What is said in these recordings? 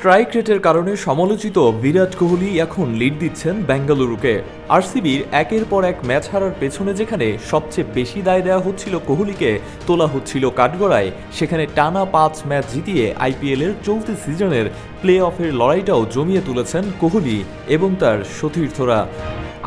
Strike রেটের কারণে সমালোচিত বিরাট কোহলি এখন লিড দিচ্ছেন বেঙ্গালুরুকে। আরসিবির একের পর এক ম্যাচ হারার পেছনে যেখানে সবচেয়ে বেশি দায় দেওয়া হচ্ছিল কোহলিকে, তোলা হচ্ছিল কাঠগড়ায়, সেখানে টানা পাঁচ ম্যাচ জিতিয়ে আইপিএলের চলতি সিজনের প্লে অফের লড়াইটাও জমিয়ে তুলেছেন কোহলি এবং তার সতীর্থরা।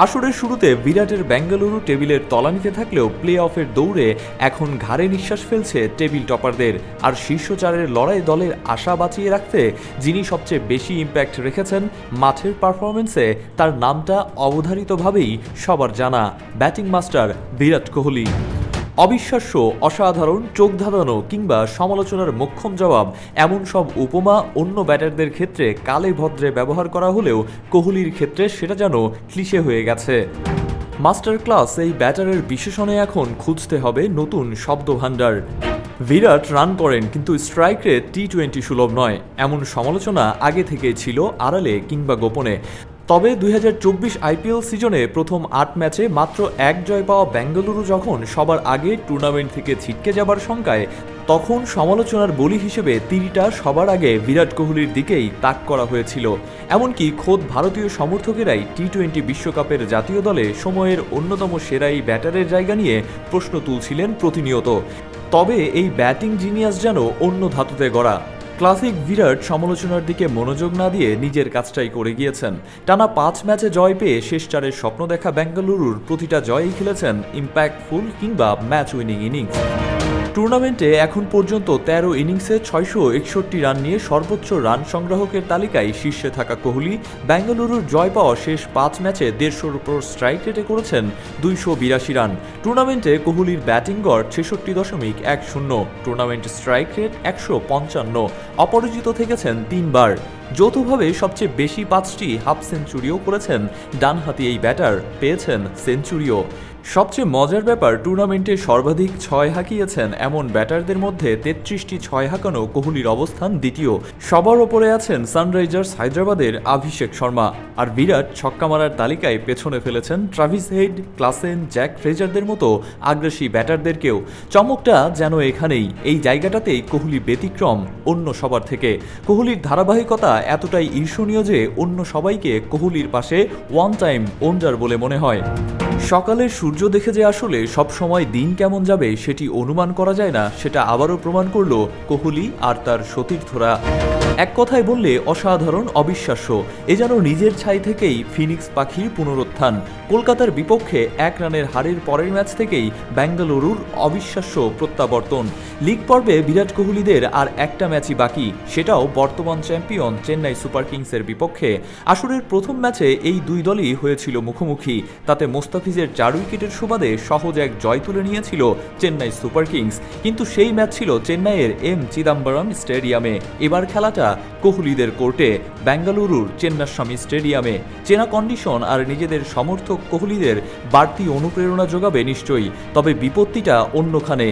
আসরের শুরুতে বিরাটের বেঙ্গালুরু টেবিলের তলানিতে থাকলেও প্লে অফের দৌড়ে এখন ঘাড়ে নিঃশ্বাস ফেলছে টেবিল টপারদের। আর শীর্ষ চারের লড়াই দলের আশা বাঁচিয়ে রাখতে যিনি সবচেয়ে বেশি ইম্প্যাক্ট রেখেছেন, মাঠের পারফরমেন্সে তার নামটা অবধারিতভাবেই সবার জানা। Batting master Virat Kohli. অবিশ্বাস্য, অসাধারণ, চোখ ধাঁধানো কিংবা সমালোচনার মোক্ষম জবাব এমন সব উপমা অন্য ব্যাটারদের ক্ষেত্রে কালে ভদ্রে ব্যবহার করা হলেও কোহলির ক্ষেত্রে সেটা যেন ক্লিশে হয়ে গেছে। মাস্টার ক্লাস এই ব্যাটারের বিশেষণে এখন খুঁজতে হবে নতুন শব্দভাণ্ডার। বিরাট রান করেন, কিন্তু স্ট্রাইক রেট টি টোয়েন্টি সুলভ নয়। এমন সমালোচনা আগে থেকেই ছিল আড়ালে কিংবা গোপনে। তবে দুই হাজার চব্বিশ আইপিএল সিজনে প্রথম আট ম্যাচে মাত্র এক জয় পাওয়া বেঙ্গালুরু যখন সবার আগে টুর্নামেন্ট থেকে ছিটকে যাবার শঙ্কায়, তখন সমালোচনার বলি হিসেবে তিরিটা সবার আগে বিরাট কোহলির দিকেই তাক করা হয়েছিল। এমনকি খোদ ভারতীয় সমর্থকেরাই টি টোয়েন্টি বিশ্বকাপের জাতীয় দলে সময়ের অন্যতম সেরাই ব্যাটারের জায়গা নিয়ে প্রশ্ন তুলছিলেন প্রতিনিয়ত। তবে এই ব্যাটিং জিনিয়াস যেন অন্য ধাতুতে গড়া। ক্লাসিক বিরাট সমালোচনার দিকে মনোযোগ না দিয়ে নিজের কাজটাই করে গিয়েছেন। টানা পাঁচ ম্যাচে জয় পেয়ে শেষ চারের স্বপ্ন দেখা বেঙ্গালুরুর প্রতিটা জয়ই খেলেছেন ইম্প্যাক্টফুল কিংবা ম্যাচ উইনিং ইনিংস। টুর্নামেন্টে এখন পর্যন্ত তেরো ইনিংসে ছয়শো একষট্টি রান নিয়ে সর্বোচ্চ রান সংগ্রাহকের তালিকায় শীর্ষে থাকা কোহলি বেঙ্গালুরুর জয় পাওয়া শেষ পাঁচ ম্যাচে দেড়শোর উপর স্ট্রাইক রেটে করেছেন দুইশো বিরাশি রান। টুর্নামেন্টে কোহলির ব্যাটিং গড় ছেষট্টি দশমিক এক শূন্য, টুর্নামেন্ট স্ট্রাইক রেট একশো পঞ্চান্ন, অপরাজিত থেকেছেন তিনবার। যৌথভাবে সবচেয়ে বেশি পাঁচটি হাফ সেঞ্চুরিও করেছেন ডানহাতি এই ব্যাটার, পেয়েছেন সেঞ্চুরিও। সবচেয়ে মজার ব্যাপার, টুর্নামেন্টে সর্বাধিক ছয় হাঁকিয়েছেন এমন ব্যাটারদের মধ্যে তেত্রিশটি ছয় হাঁকানো কোহলির অবস্থান দ্বিতীয়। সবার ওপরে আছেন সানরাইজার্স হায়দ্রাবাদের অভিষেক শর্মা। আর বিরাট ছক্কা মারার তালিকায় পেছনে ফেলেছেন ট্রাভিস হেড, ক্লাসেন, জ্যাক ফ্রেজারদের মতো আগ্রাসী ব্যাটারদেরকেও। চমকটা যেন এখানেই, এই জায়গাটাতেই কোহলি ব্যতিক্রম অন্য সবার থেকে। কোহলির ধারাবাহিকতা এতটাই ঈর্ষণীয় যে অন্য সবাইকে কোহলির পাশে ওয়ান টাইম ওন্ডার বলে মনে হয়। সকালের সূর্য দেখে যে আসলে সব সময় দিন কেমন যাবে সেটি অনুমান করা যায় না, সেটা আবারও প্রমাণ করল কোহলি আর তার সতীর্থরা। এক কথায় বললে অসাধারণ অবিশ্বাস্য। এ যেন নিজের ছাই থেকেই ফিনিক্স পাখির পুনরুত্থান। কলকাতার বিপক্ষে এক রানের হারের পরের ম্যাচ থেকেই বেঙ্গালুরুর অবিশ্বাস্য প্রত্যাবর্তন। লিগ পর্বে বিরাট কোহলিদের আর একটা ম্যাচই বাকি, সেটাও বর্তমান চ্যাম্পিয়ন চেন্নাই সুপার কিংসের বিপক্ষে। আসরের প্রথম ম্যাচে এই দুই দলই হয়েছিল মুখোমুখি। তাতে মোস্তাফিজের চার উইকেটের সুবাদে সহজ এক জয় তুলে নিয়েছিল চেন্নাই সুপার কিংস। কিন্তু সেই ম্যাচ ছিল চেন্নাইয়ের এম চিদাম্বরম স্টেডিয়ামে। এবার খেলাটা কোহলিদের কোর্টে বেঙ্গালুরুর চেন্নাস্বামী স্টেডিয়ামে। চেনা কন্ডিশন আর নিজেদের সমর্থক কোহলিদের বাড়তি অনুপ্রেরণা যোগাবে নিশ্চয়ই, তবে বিপত্তিটা অন্যখানে।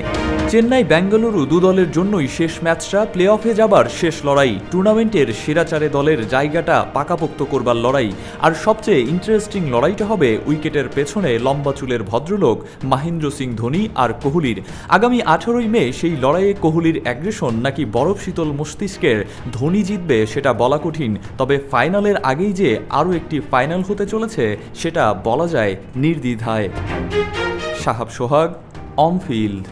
চেন্নাই বেঙ্গালুরু দু দলের জন্যই শেষ ম্যাচটা প্লে অফে যাবার শেষ লড়াই। টুর্নামেন্টের সেরা চারে দলের জায়গাটা পাকাপোক্ত করবার লড়াই। আর সবচেয়ে ইন্টারেস্টিং লড়াইটা হবে উইকেটের পেছনে লম্বা চুলের ভদ্রলোক মাহেন্দ্র সিং ধোনি আর কোহলির। আগামী আঠারোই মে সেই লড়াইয়ে কোহলির অ্যাগ্রেশন নাকি বরফ শীতল মস্তিষ্কের ধোনি জিতবে সেটা বলা কঠিন, তবে ফাইনালের আগেই যে আরও একটি ফাইনাল হতে চলেছে, সেটা বলা যায় নির্দ্বিধায়। সাহাব সোহাগ অন ফিল্ড